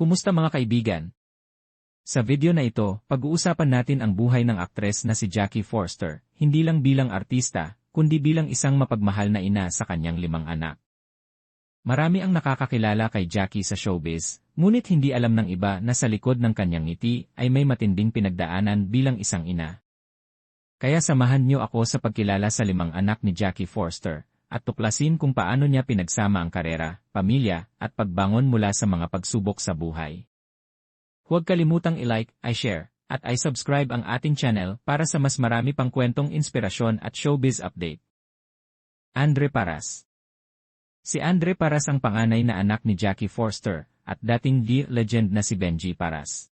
Kumusta mga kaibigan? Sa video na ito, pag-uusapan natin ang buhay ng aktres na si Jackie Forster, hindi lang bilang artista, kundi bilang isang mapagmahal na ina sa kanyang limang anak. Marami ang nakakakilala kay Jackie sa showbiz, ngunit hindi alam ng iba na sa likod ng kanyang ngiti ay may matinding pinagdaanan bilang isang ina. Kaya samahan niyo ako sa pagkilala sa limang anak ni Jackie Forster, at tuklasin kung paano niya pinagsama ang karera, pamilya, at pagbangon mula sa mga pagsubok sa buhay. Huwag kalimutang i-like, i-share, at i-subscribe ang ating channel para sa mas marami pang kwentong inspirasyon at showbiz update. Andre Paras Si Andre Paras ang panganay na anak ni Jackie Forster, at dating D legend na si Benji Paras.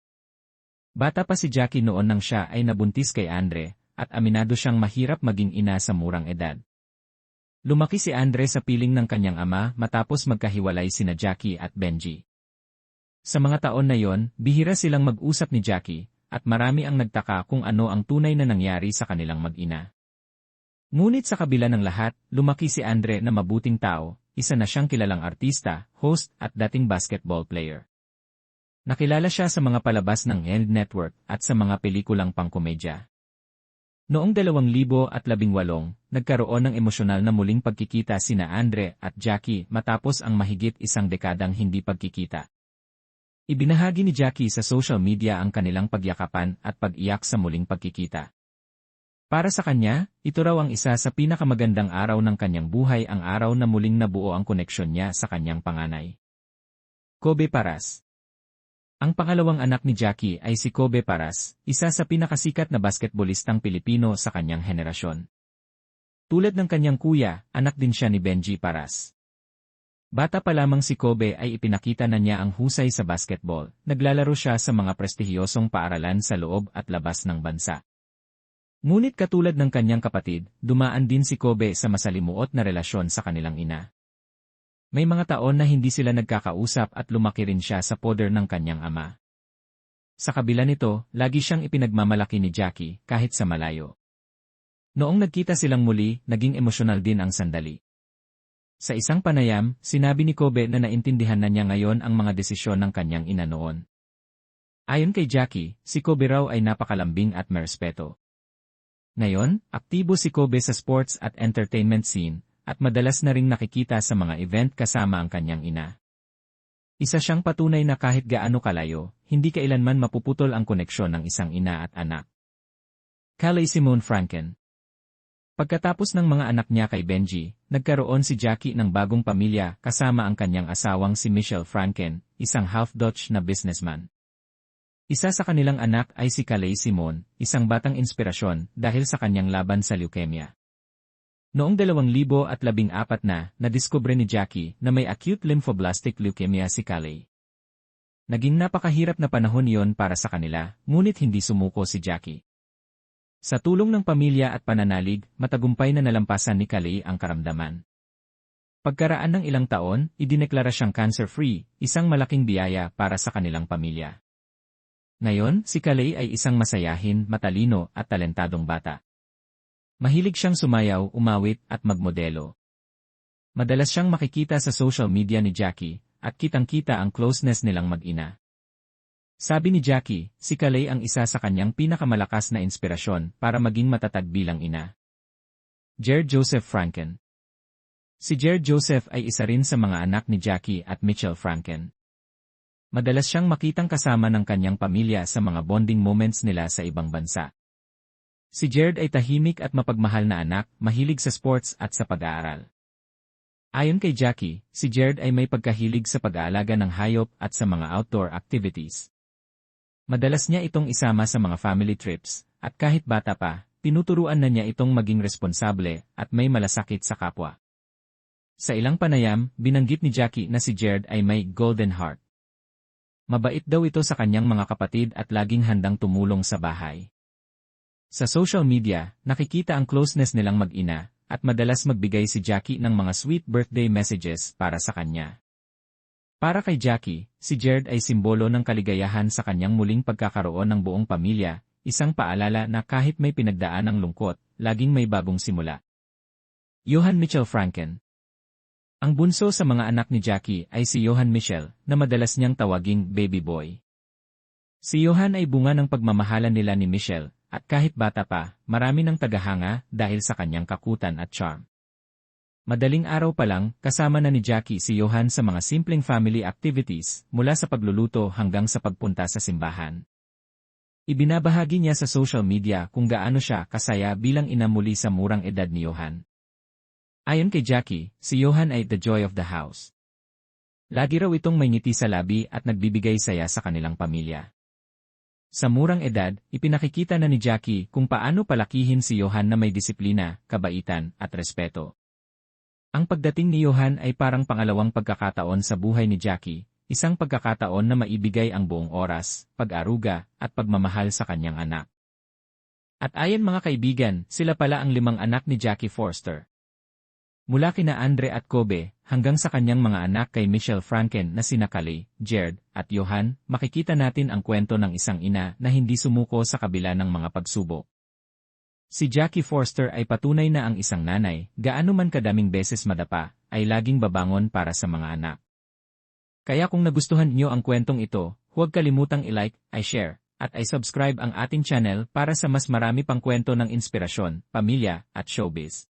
Bata pa si Jackie noon nang siya ay nabuntis kay Andre, at aminado siyang mahirap maging ina sa murang edad. Lumaki si Andre sa piling ng kanyang ama matapos magkahiwalay sina Jackie at Benji. Sa mga taon na yon, bihira silang mag-usap ni Jackie, at marami ang nagtaka kung ano ang tunay na nangyari sa kanilang mag-ina. Ngunit sa kabila ng lahat, lumaki si Andre na mabuting tao, isa na siyang kilalang artista, host at dating basketball player. Nakilala siya sa mga palabas ng End Network at sa mga pelikulang pangkomedya. Noong 2018, nagkaroon ng emosyonal na muling pagkikita sina Andre at Jackie matapos ang mahigit isang dekadang hindi pagkikita. Ibinahagi ni Jackie sa social media ang kanilang pagyakapan at pag-iyak sa muling pagkikita. Para sa kanya, ito raw ang isa sa pinakamagandang araw ng kanyang buhay ang araw na muling nabuo ang koneksyon niya sa kanyang panganay. Kobe Paras ang pangalawang anak ni Jackie ay si Kobe Paras, isa sa pinakasikat na basketbolistang Pilipino sa kanyang henerasyon. Tulad ng kanyang kuya, anak din siya ni Benji Paras. Bata pa lamang si Kobe ay ipinakita na niya ang husay sa basketball, naglalaro siya sa mga prestihiyosong paaralan sa loob at labas ng bansa. Ngunit katulad ng kanyang kapatid, dumaan din si Kobe sa masalimuot na relasyon sa kanilang ina. May mga taon na hindi sila nagkakausap at lumaki rin siya sa poder ng kanyang ama. Sa kabila nito, lagi siyang ipinagmamalaki ni Jackie kahit sa malayo. Noong nagkita silang muli, naging emosyonal din ang sandali. Sa isang panayam, sinabi ni Kobe na naintindihan na niya ngayon ang mga desisyon ng kanyang ina noon. Ayon kay Jackie, si Kobe raw ay napakalambing at merespeto. Ngayon, aktibo si Kobe sa sports at entertainment scene, at madalas na ring nakikita sa mga event kasama ang kanyang ina. Isa siyang patunay na kahit gaano kalayo, hindi kailanman mapuputol ang koneksyon ng isang ina at anak. Calais Simone Franken Pagkatapos ng mga anak niya kay Benji, nagkaroon si Jackie ng bagong pamilya kasama ang kanyang asawang si Michelle Franken, isang half-Dutch na businessman. Isa sa kanilang anak ay si Calais Simon, isang batang inspirasyon dahil sa kanyang laban sa leukemia. Noong 2014 na, nadiskubre ni Jackie na may acute lymphoblastic leukemia si Calais. Naging napakahirap na panahon iyon para sa kanila, ngunit hindi sumuko si Jackie. Sa tulong ng pamilya at pananalig, matagumpay na nalampasan ni Calais ang karamdaman. Pagkaraan ng ilang taon, idineklara siyang cancer-free, isang malaking biyaya para sa kanilang pamilya. Ngayon, si Calais ay isang masayahin, matalino at talentadong bata. Mahilig siyang sumayaw, umawit, at magmodelo. Madalas siyang makikita sa social media ni Jackie, at kitang-kita ang closeness nilang mag-ina. Sabi ni Jackie, si Kalay ang isa sa kanyang pinakamalakas na inspirasyon para maging matatag bilang ina. Jared Joseph Franken Si Jared Joseph ay isa rin sa mga anak ni Jackie at Mitchell Franken. Madalas siyang makitang kasama ng kanyang pamilya sa mga bonding moments nila sa ibang bansa. Si Jared ay tahimik at mapagmahal na anak, mahilig sa sports at sa pag-aaral. Ayon kay Jackie, si Jared ay may pagkahilig sa pag-aalaga ng hayop at sa mga outdoor activities. Madalas niya itong isama sa mga family trips, at kahit bata pa, tinuturuan na niya itong maging responsable at may malasakit sa kapwa. Sa ilang panayam, binanggit ni Jackie na si Jared ay may golden heart. Mabait daw ito sa kanyang mga kapatid at laging handang tumulong sa bahay. Sa social media, nakikita ang closeness nilang mag-ina, at madalas magbigay si Jackie ng mga sweet birthday messages para sa kanya. Para kay Jackie, si Jared ay simbolo ng kaligayahan sa kanyang muling pagkakaroon ng buong pamilya, isang paalala na kahit may pinagdaan ng lungkot, laging may bagong simula. Johan Mitchell Franken Ang bunso sa mga anak ni Jackie ay si Johan Michel, na madalas niyang tawaging baby boy. Si Johan ay bunga ng pagmamahalan nila ni Michelle, at kahit bata pa, marami ng tagahanga dahil sa kanyang kakutan at charm. Madaling araw pa lang, kasama na ni Jackie si Johan sa mga simpleng family activities, mula sa pagluluto hanggang sa pagpunta sa simbahan. Ibinabahagi niya sa social media kung gaano siya kasaya bilang ina muli sa murang edad ni Johan. Ayon kay Jackie, si Johan ay the joy of the house. Lagi raw itong may ngiti sa labi at nagbibigay saya sa kanilang pamilya. Sa murang edad, ipinakikita na ni Jackie kung paano palakihin si Johan na may disiplina, kabaitan, at respeto. Ang pagdating ni Johan ay parang pangalawang pagkakataon sa buhay ni Jackie, isang pagkakataon na maibigay ang buong oras, pag-aruga, at pagmamahal sa kanyang anak. At ayon mga kaibigan, sila pala ang limang anak ni Jackie Forster. Mula kina Andre at Kobe, hanggang sa kanyang mga anak kay Michelle Franken na sina Kali, Jared, at Johan, makikita natin ang kwento ng isang ina na hindi sumuko sa kabila ng mga pagsubok. Si Jackie Forster ay patunay na ang isang nanay, gaano man kadaming beses madapa, ay laging babangon para sa mga anak. Kaya kung nagustuhan niyo ang kwentong ito, huwag kalimutang i-like, i-share, at i-subscribe ang ating channel para sa mas marami pang kwento ng inspirasyon, pamilya, at showbiz.